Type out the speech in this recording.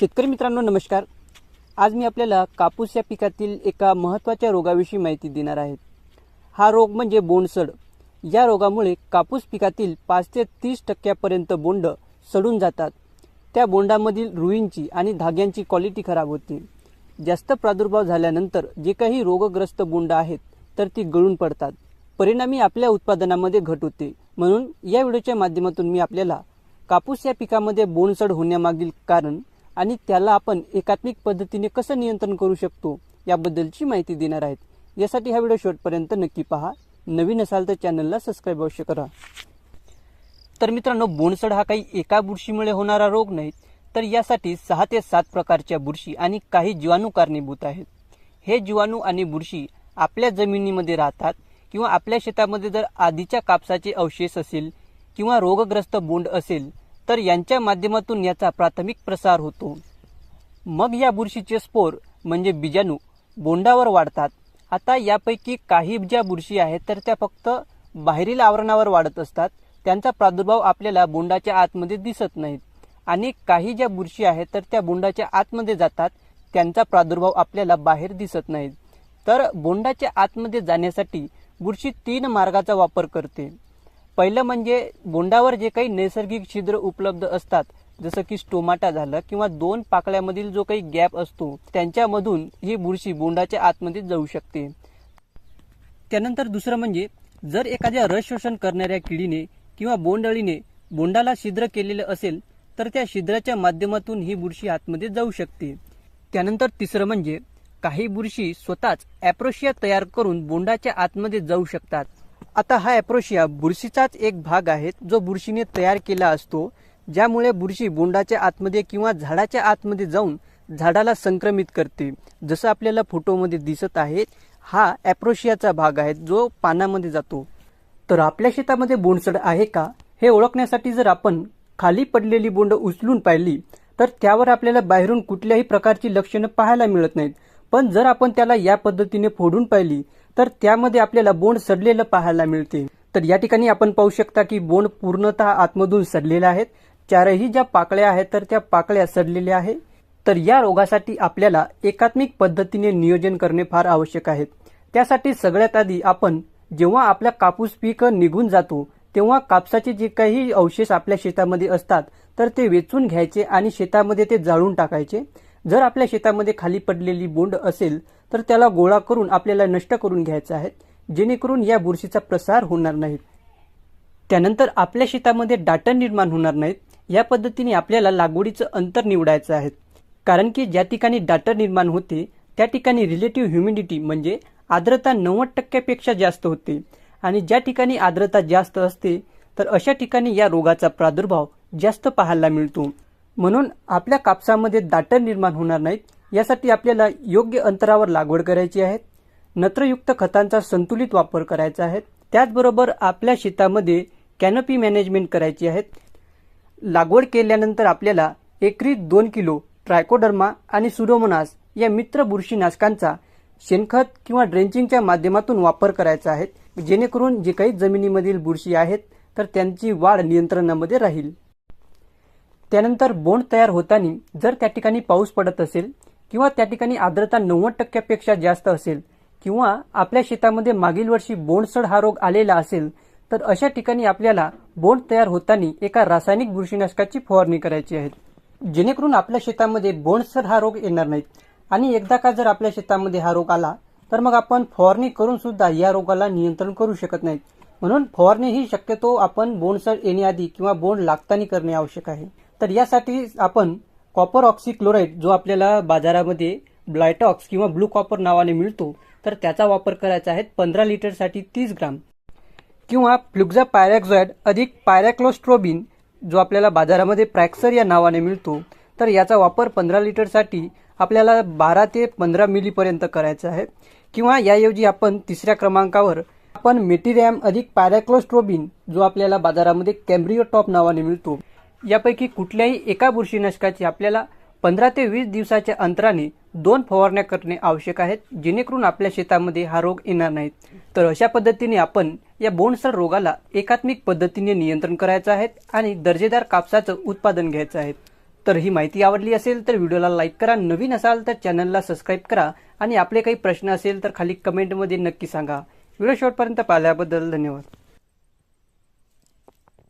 शेतकरी मित्रांनो नमस्कार. आज मी आपल्याला कापूस या पिकातील एका महत्त्वाच्या रोगाविषयी माहिती देणार आहे. हा रोग म्हणजे बोंडसड. या रोगामुळे कापूस पिकातील पाच ते तीस टक्क्यापर्यंत बोंड सडून जातात. त्या बोंडामधील रुईंची आणि धाग्यांची क्वालिटी खराब होते. जास्त प्रादुर्भाव झाल्यानंतर जे काही रोगग्रस्त बोंड आहेत तर ती गळून पडतात. परिणामी आपल्या उत्पादनामध्ये घट होते. म्हणून या व्हिडिओच्या माध्यमातून मी आपल्याला कापूस या पिकामध्ये बोंडसड होण्यामागील कारण आणि त्याला आपण एकात्मिक पद्धतीने कसं नियंत्रण करू शकतो याबद्दलची माहिती देणार आहेत. यासाठी हा व्हिडिओ शेवटपर्यंत नक्की पहा. नवीन असाल तर चॅनलला सबस्क्राईब अवश्य करा. तर मित्रांनो बोंडसड हा काही एका बुरशीमुळे होणारा रोग नाही तर यासाठी सहा ते सात प्रकारच्या बुरशी आणि काही जीवाणू कारणीभूत आहेत. हे जीवाणू आणि बुरशी आपल्या जमिनीमध्ये राहतात किंवा आपल्या शेतामध्ये जर आधीच्या कापसाचे अवशेष असेल किंवा रोगग्रस्त बोंड असेल तर यांच्या माध्यमातून याचा प्राथमिक प्रसार होतो. मग या बुरशीचे स्पोर म्हणजे बीजाणू बोंडावर वाढतात. आता यापैकी काही ज्या बुरशी आहेत तर त्या फक्त बाहेरील आवरणावर वाढत असतात. त्यांचा प्रादुर्भाव आपल्याला बोंडाच्या आतमध्ये दिसत नाहीत. आणि काही ज्या बुरशी आहेत तर त्या बोंडाच्या आतमध्ये जातात. त्यांचा प्रादुर्भाव आपल्याला बाहेर दिसत नाहीत. तर बोंडाच्या आतमध्ये जाण्यासाठी बुरशी तीन मार्गाचा वापर करते. पहिलं म्हणजे बोंडावर जे काही नैसर्गिक छिद्र उपलब्ध असतात जसं की स्टोमाटा झालं किंवा दोन पाकळ्यामधील जो काही गॅप असतो त्यांच्यामधून ही बुरशी बोंडाच्या आतमध्ये जाऊ शकते. त्यानंतर दुसरं म्हणजे जर एखाद्या रस शोषण करणाऱ्या किडीने किंवा बोंडअळीने बोंडाला छिद्र केलेलं असेल तर त्या छिद्राच्या माध्यमातून ही बुरशी आतमध्ये जाऊ शकते. त्यानंतर तिसरं म्हणजे काही बुरशी स्वतःच ॲप्रोशिया तयार करून बोंडाच्या आतमध्ये जाऊ शकतात. आता हा ॲप्रोशिया बुरशीचाच एक भाग आहे. जो बुरशीने तयार केला असतो ज्यामुळे बुरशी बोंडाच्या आतमध्ये किंवा झाडाच्या आतमध्ये जाऊन झाडाला संक्रमित करते. जसं आपल्याला फोटोमध्ये दिसत आहे हा ॲप्रोशियाचा भाग आहे जो पानामध्ये जातो. तर आपल्या शेतामध्ये बोंडसड आहे का? हे ओळखण्यासाठी जर आपण खाली पडलेली बोंड उचलून पाहिली तर त्यावर आपल्याला बाहेरून कुठल्याही प्रकारची लक्षणं पाहायला मिळत नाहीत. पण जर आपण त्याला या पद्धतीने फोडून पाहिली तर त्यामध्ये आपल्याला बोंड सडलेलं पाहायला मिळते. तर या ठिकाणी आपण पाहू शकता की बोंड पूर्णतः आतमधून सडलेल्या आहेत. चारही ज्या पाकळ्या आहेत तर त्या पाकळ्या सडलेल्या आहेत. तर या रोगासाठी आपल्याला एकात्मिक पद्धतीने नियोजन करणे फार आवश्यक आहे. त्यासाठी सगळ्यात आधी आपण जेव्हा आपला कापूस पीक निघून जातो तेव्हा कापसाचे जे काही अवशेष आपल्या शेतामध्ये असतात तर ते वेचून घ्यायचे आणि शेतामध्ये ते जाळून टाकायचे. जर आपल्या शेतामध्ये खाली पडलेली बोंड असेल तर त्याला गोळा करून आपल्याला नष्ट करून घ्यायचं आहे जेणेकरून या बुरशीचा प्रसार होणार नाही. त्यानंतर आपल्या शेतामध्ये डाटण निर्माण होणार नाहीत. या पद्धतीने आपल्याला लागवडीचं अंतर निवडायचं आहे. कारण की ज्या ठिकाणी डाटर निर्माण होते त्या ठिकाणी रिलेटिव्ह ह्युमिडिटी म्हणजे आर्द्रता नव्वद टक्क्यापेक्षा जास्त होते. आणि ज्या ठिकाणी आर्द्रता जास्त असते तर अशा ठिकाणी या रोगाचा प्रादुर्भाव जास्त पाहायला मिळतो. म्हणून आपल्या कापसामध्ये दाटण निर्माण होणार नाहीत. यासाठी आपल्याला योग्य अंतरावर लागवड करायची आहे. नत्रयुक्त खतांचा संतुलित वापर करायचा आहे. त्याचबरोबर आपल्या शेतामध्ये कॅनोपी मॅनेजमेंट करायची आहे. लागवड केल्यानंतर आपल्याला एकरी दोन किलो ट्रायकोडर्मा आणि सुडोमोनास या मित्र बुरशीनाशकांचा शेणखत किंवा ड्रेंचिंगच्या माध्यमातून वापर करायचा आहे. जेणेकरून जे काही जमिनीमधील बुरशी आहेत तर त्यांची वाढ नियंत्रणामध्ये राहील. त्यानंतर बोंड तयार होताना जर त्या ठिकाणी पाऊस पडत असेल किंवा त्या ठिकाणी आर्द्रता नव्वद टक्क्यापेक्षा जास्त असेल किंवा आपल्या शेतामध्ये मागील वर्षी बोंडसड हा रोग आलेला असेल तर अशा ठिकाणी आपल्याला बोंड तयार होताना एका रासायनिक बुरशीनाशकाची फवारणी करायची आहे. जेणेकरून आपल्या शेतामध्ये बोंडसड हा रोग येणार नाहीत. आणि एकदा का जर आपल्या शेतामध्ये हा रोग आला तर मग आपण फवारणी करून सुद्धा या रोगाला नियंत्रण करू शकत नाहीत. म्हणून फवारणी ही शक्यतो आपण बोंडसड येण्याआधी किंवा बोंड लागताना करणे आवश्यक आहे. तर यासाठी आपण कॉपर ऑक्सिक्लोराईड जो आपल्याला बाजारामध्ये ब्लायटॉक्स किंवा ब्लू कॉपर नावाने मिळतो तर त्याचा वापर करायचा आहे पंधरा लिटरसाठी तीस ग्राम. किंवा फ्लुक्झा पायरॅक्झॉइड अधिक पायरॅक्लोस्ट्रोबिन जो आपल्याला बाजारामध्ये प्रॅक्सर या नावाने मिळतो तर याचा वापर पंधरा लिटरसाठी आपल्याला बारा ते पंधरा मिलीपर्यंत करायचा आहे. किंवा याऐवजी आपण तिसऱ्या क्रमांकावर आपण मेटिरॅम अधिक पॅरॅक्लोस्ट्रोबिन जो आपल्याला बाजारामध्ये कॅम्ब्रिओ टॉप नावाने मिळतो यापैकी कुठल्याही एका बुरशीनाशकाची आपल्याला पंधरा ते वीस दिवसाच्या अंतराने दोन फवारण्या करणे आवश्यक आहेत जेणेकरून आपल्या शेतामध्ये हा रोग येणार नाहीत तर अशा पद्धतीने आपण या बोंडसर रोगाला एकात्मिक पद्धतीने नियंत्रण करायचं आहे आणि दर्जेदार कापसाचं उत्पादन घ्यायचं आहे. तर ही माहिती आवडली असेल तर व्हिडिओला लाईक करा नवीन असाल तर चॅनलला सबस्क्राईब करा आणि आपले काही प्रश्न असेल तर खाली कमेंटमध्ये नक्की सांगा. व्हिडिओ शेवटपर्यंत पाहिल्याबद्दल धन्यवाद.